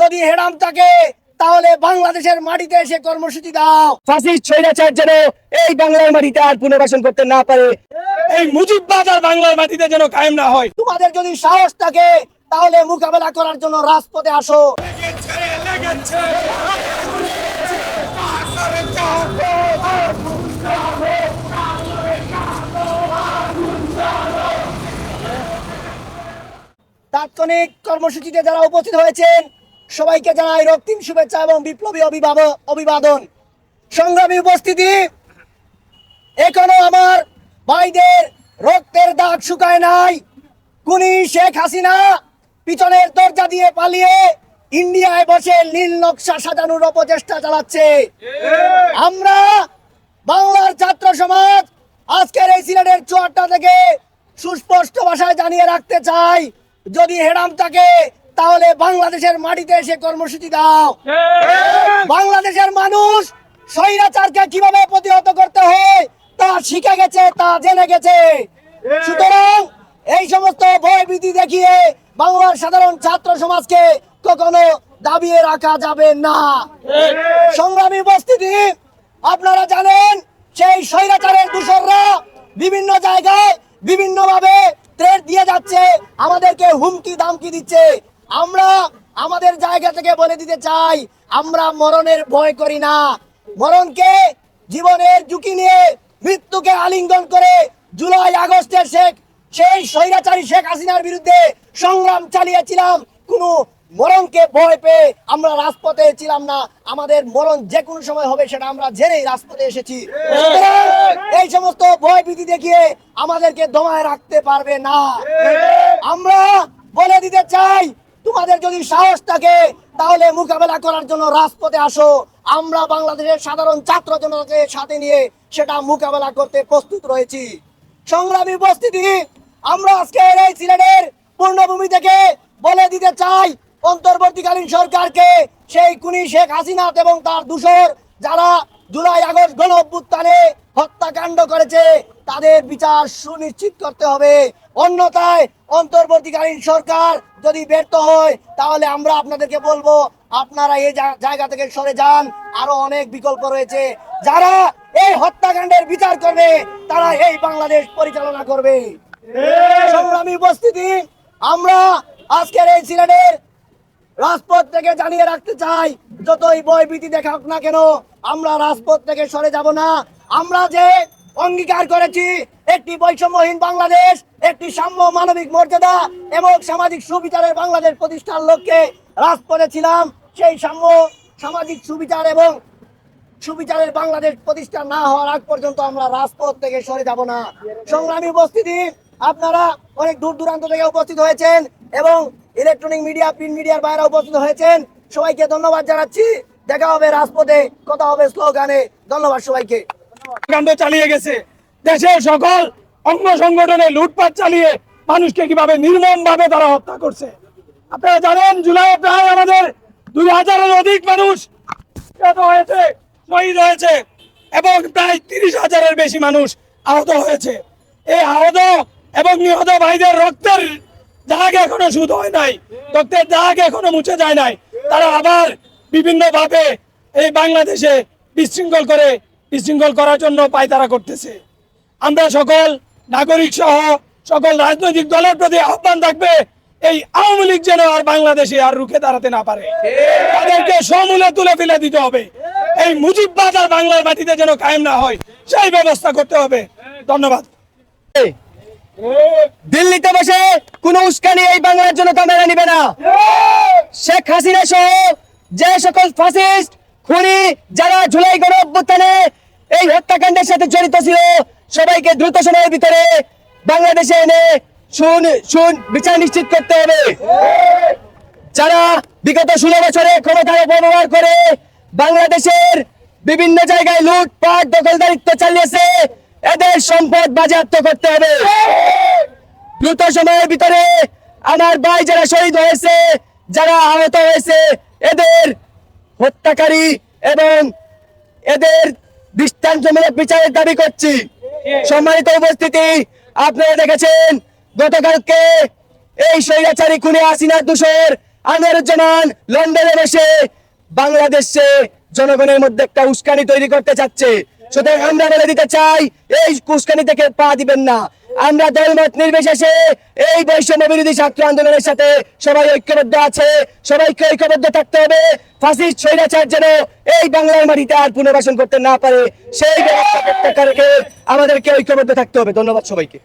যদি হেরাম থাকে তাহলে বাংলাদেশের মাটিতে এসে কর্মসূচি দাও ফাঁসির ছৈরাচার যেন এই বাংলার মাটিতে আর পুনর্বাসন করতে না পারে এই মুজিববাদ আর বাংলার মাটিতে যেন কায়েম না হয় তোমাদের যদি সাহস থাকে তাহলে মোকাবেলা করার জন্য রাজপথে আসো তাৎক্ষণিক কর্মসূচিতে যারা উপস্থিত হয়েছেন, সবাইকে জানাই রক্তিম শুভেচ্ছা এবং বিপ্লবী অভিভাবক অভিবাদন। সংগ্রামী উপস্থিতি, এখনও আমার ভাইদের রক্তের দাগ শুকায় নাই। কুনি শেখ হাসিনা পিছনের দরজা দিয়ে পালিয়ে ইন্ডিয়ায় বসে নীল নকশা সাজানোর অপচেষ্টা চালাচ্ছে। আমরা বাংলার ছাত্র সমাজ আজকের এই সিলেটের চুয়াট্টা থেকে সুস্পষ্ট ভাষায় জানিয়ে রাখতে চাই যদি হেরাম থাকে তাহলে বাংলাদেশের মাটিতে এসে কর্মসূচি দাও। বাংলাদেশের মানুষ স্বৈরাচারকে কীভাবে প্রতিহত করতে হয় তা শিখে গেছে তা জেনে গেছে। সুতরাং এই সমস্ত ভয় ভীতি দেখিয়ে বাংলার সাধারণ ছাত্র সমাজকে কখনো দাবিয়ে রাখা যাবে না। সংগ্রামী উপস্থিতি আপনারা জানেন সেই স্বৈরাচারের দূষররা বিভিন্ন জায়গায় বিভিন্ন ভাবে থ্রেট দিয়ে যাচ্ছে, আমাদেরকে হুমকি দামকি দিচ্ছে। আমরা আমাদের জায়গা থেকে বলে দিতে চাই, আমরা মরণের ভয় করি না। মরণকে, জীবনের ঝুঁকি নিয়ে মৃত্যুকে আলিঙ্গন করে জুলাই আগস্টের শেখ, সেই স্বৈরাচারী শেখ হাসিনার বিরুদ্ধে সংগ্রাম চালিয়েছিলাম। কোনো মরণকে ভয় পেয়ে আমরা রাজপথে ছিলাম না। আমাদের মরণ যে কোনো সময় হবে সেটা আমরা জেনেই রাজপথে এসেছি। এই সমস্ত ভয় ভীতি দেখিয়ে আমাদেরকে দমায় রাখতে পারবে না। আমরা বলে দিতে চাই, তোমাদের যদি সাহস থাকে, তাহলে মোকাবেলা করার জন্য রাজপথে আসো। আমরা বাংলাদেশের সাধারণ ছাত্র জনতাকে সাথে নিয়ে সেটা মোকাবেলা করতে প্রস্তুত রয়েছি। সংগ্রামী উপস্থিতি, আমরা আজকে এই সিলেটের পূর্ণভূমি থেকে বলে দিতে চাই অন্তর্বর্তীকালীন সরকারকে সেই কুনি শেখ হাসিনা এবং তার দূষর যারা জুলাই আগস্ট গণ অভ্যুত্থানে হত্যাকাণ্ড করেছে তাদের বিচার সুনিশ্চিত করতে হবে। অন্যথায় অন্তর্বর্তীকালীন সরকার যদি ব্যর্থ হয় তাহলে আমরা আপনাদেরকে বলব আপনারা এই জায়গা থেকে সরে যান। আরও অনেক বিকল্প রয়েছে। যারা এই হত্যাকাণ্ডের বিচার করবে তারা এই বাংলাদেশ পরিচালনা করবে। সংগ্রামী উপস্থিতি আমরা আজকের এই সিলেটের রাজপথ থেকে জানিয়ে রাখতে চাই, যতই ভয় ভীতি দেখাক না কেন, আমরা রাজপথ থেকে সরে যাব না। আমরা যে অঙ্গীকার করেছি, একটি বৈষম্যহীন বাংলাদেশ, একটি সাম্য মানবিক মর্যাদা এবং সামাজিক সুবিচারের বাংলাদেশ প্রতিষ্ঠার লক্ষ্যে রাজপথে ছিলাম, সেই সাম্য, সামাজিক সুবিচার এবং সুবিচারের বাংলাদেশ প্রতিষ্ঠা না হওয়ার আগ পর্যন্ত আমরা রাজপথ থেকে সরে যাব না। সংগ্রামী উপস্থিতি, আপনারা অনেক দূর দূরান্ত থেকে উপস্থিত হয়েছেন এবং ইলেকট্রনিক মিডিয়া প্রিন্ট মিডিয়ার বাইরে উপস্থিত হয়েছেন। সবাইকে ধন্যবাদ জানাচ্ছি। দেখা হবে রাজপথে, কথা হবে স্লোগানে। ধন্যবাদ সবাইকে। কাণ্ড চালিয়ে গেছে। দেশের সকল অঙ্গ সংগঠনে লুটপাট চালিয়ে মানুষকে কীভাবে নির্মম ভাবে তারা হত্যা করছে। আপনারা জানেন, জুলাই প্রায় আমাদের দুই হাজারের অধিক মানুষ হয়েছে, শহীদ হয়েছে, এবং প্রায় তিরিশ হাজারের বেশি মানুষ আহত হয়েছে। এই আহত এবং নিহত ভাইদের রক্তের দাগ এখনও শুধু হয় নাই। রক্তের দাগ এখনও মুছে যায় নাই। তারা আবার বিভিন্ন ভাবে এই বাংলাদেশে বিশৃঙ্খল করে, বিশৃঙ্খল করার জন্য পায়তারা করতেছে। আমরা সকল নাগরিক সহ সকল রাজনৈতিক দলের প্রতি আহ্বান থাকবে, এই আওয়ামী লীগ যেন আর বাংলাদেশে আর রুখে দাঁড়াতে না পারে। তাদেরকে সমূলে তুলে ফেলে দিতে হবে। এই মুজিববাদ আর বাংলার মাটিতে যেন কায়েম না হয়, সেই ব্যবস্থা করতে হবে। ধন্যবাদ। দিল্লিতে বসে কোন উস্কানি এই বাংলার জনতা মেনে নিবে না। শেখ হাসিনা সহ যে সকল ফাসিস্ট খুনি যারা জুলাই গণ অভ্যুত্থানে এই হত্যাকাণ্ডের সাথে জড়িত ছিল, সবাইকে দ্রুত সময়ের ভিতরে বাংলাদেশে এনে শুন শুন বিচার নিশ্চিত করতে হবে। যারা বিগত ষোলো বছরে ক্ষমতার অপব্যবহার করে বাংলাদেশের বিভিন্ন জায়গায় লুটপাট, দখলদারিত্ব চালিয়েছে এদের সম্পদ বাজেয়াপ্ত করতে হবে। দ্রুত সময়ের ভিতরে আমার ভাই যারা শহীদ হয়েছে, যারা আহত হয়েছে, এদের হত্যাকারী এবং এদের দৃষ্টান্তমূলক বিচারের দাবি করছি। সম্মানিত উপস্থিতি, আপনারা দেখেছেন, গতকালকে এই স্বৈরাচারী খুনে হাসিনার দূষর আনোয়ারুজ্জামান লন্ডনে বসে বাংলাদেশে জনগণের মধ্যে একটা উস্কানি তৈরি করতে চাচ্ছে। সুতরাং আমরা বলে দিতে চাই, এই কুস্কানি থেকে পা দিবেন না। আমরা দলমত নির্বিশেষে এই বৈষম্য বিরোধী ছাত্র আন্দোলনের সাথে সবাই ঐক্যবদ্ধ আছে, সবাইকে ঐক্যবদ্ধ থাকতে হবে। ফাঁসির যেন এই বাংলার মাটিতে আর পুনর্বাসন করতে না পারে, সেই ব্যবস্থা আমাদেরকে ঐক্যবদ্ধ থাকতে হবে। ধন্যবাদ সবাইকে।